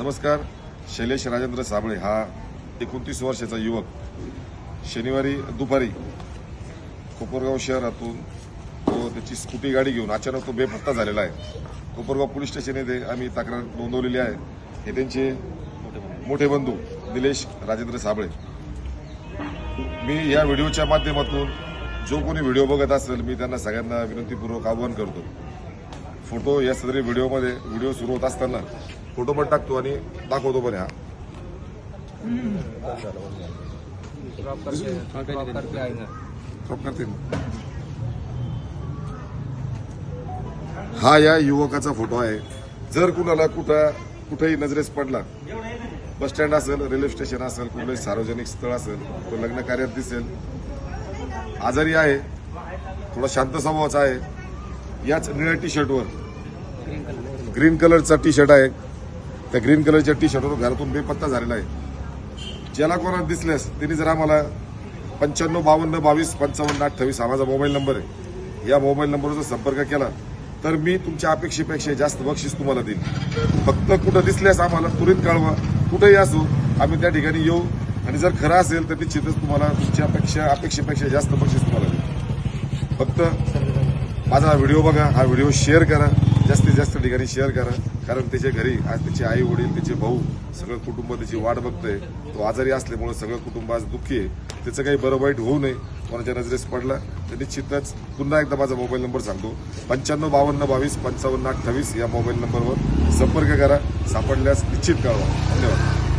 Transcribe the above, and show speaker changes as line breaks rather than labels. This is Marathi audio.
नमस्कार. शैलेश राजेंद्र साबळे हा एकोणतीस वर्षाचा युवक. शनिवारी दुपारी कोपरगाव शहरातून तो त्याची स्कूटी गाडी घेऊन अचानक तो बेपत्ता झालेला आहे. कोपरगाव पोलीस स्टेशन येथे आम्ही तक्रार नोंदवलेली आहे. हे त्यांचे मोठे बंधू निलेश राजेंद्र साबळे. मी या व्हिडिओच्या माध्यमातून जो कोणी व्हिडिओ बघत असेल मी त्यांना सगळ्यांना विनंतीपूर्वक आवाहन करतो. फोटो या सदरी व्हिडिओमध्ये व्हिडिओ सुरू होत असताना फोटो पण टाकतो आणि दाखवतो पण हा हा या युवकाचा फोटो आहे. जर कुणाला कुठं कुठेही नजरेस पडला बस स्टँड असेल रेल्वे स्टेशन असेल कुठलंही सार्वजनिक स्थळ असेल तो लग्न कार्यात दिसेल. आजारी आहे थोडा शांत स्वभावाचा आहे. याच निळ्या टी शर्टवर ग्रीन कलरचा टी शर्ट आहे. त्या ग्रीन कलरच्या टी शर्टवर घरातून बेपत्ता झालेला आहे. ज्याला कोणाला दिसल्यास त्यांनी जर आम्हाला पंच्याण्णव बावन्न बावीस पंचावन्न अठ्ठावीस हा माझा मोबाईल नंबर आहे. या मोबाईल नंबरवर जर संपर्क केला तर मी तुमच्या अपेक्षेपेक्षा जास्त बक्षीस तुम्हाला देईन. फक्त कुठं दिसल्यास आम्हाला त्वरित कळवा. कुठेही असू आम्ही त्या ठिकाणी येऊ. आणि जर खरं असेल तर निश्चितच तुम्हाला तुमच्या अपेक्षा अपेक्षेपेक्षा जास्त बक्षीस तुम्हाला देईन. फक्त माझा हा व्हिडिओ बघा हा व्हिडिओ शेअर करा जास्तीत जास्त ठिकाणी शेअर करा. कारण त्याच्या घरी आज त्याचे आई वडील त्याचे भाऊ सगळं कुटुंब त्याची वाट बघतंय. तो आजारी असल्यामुळे सगळं कुटुंब आज दुःखी आहे. त्याचं काही बरं वाईट होऊ नये कोणाच्या नजरेस पडला तर निश्चितच पुन्हा एकदा माझा मोबाईल नंबर सांगतो. पंच्याण्णव बावन्न बावीस पंचावन्न अठ्ठावीस या मोबाईल नंबरवर संपर्क करा. सापडल्यास निश्चित कळवा. धन्यवाद.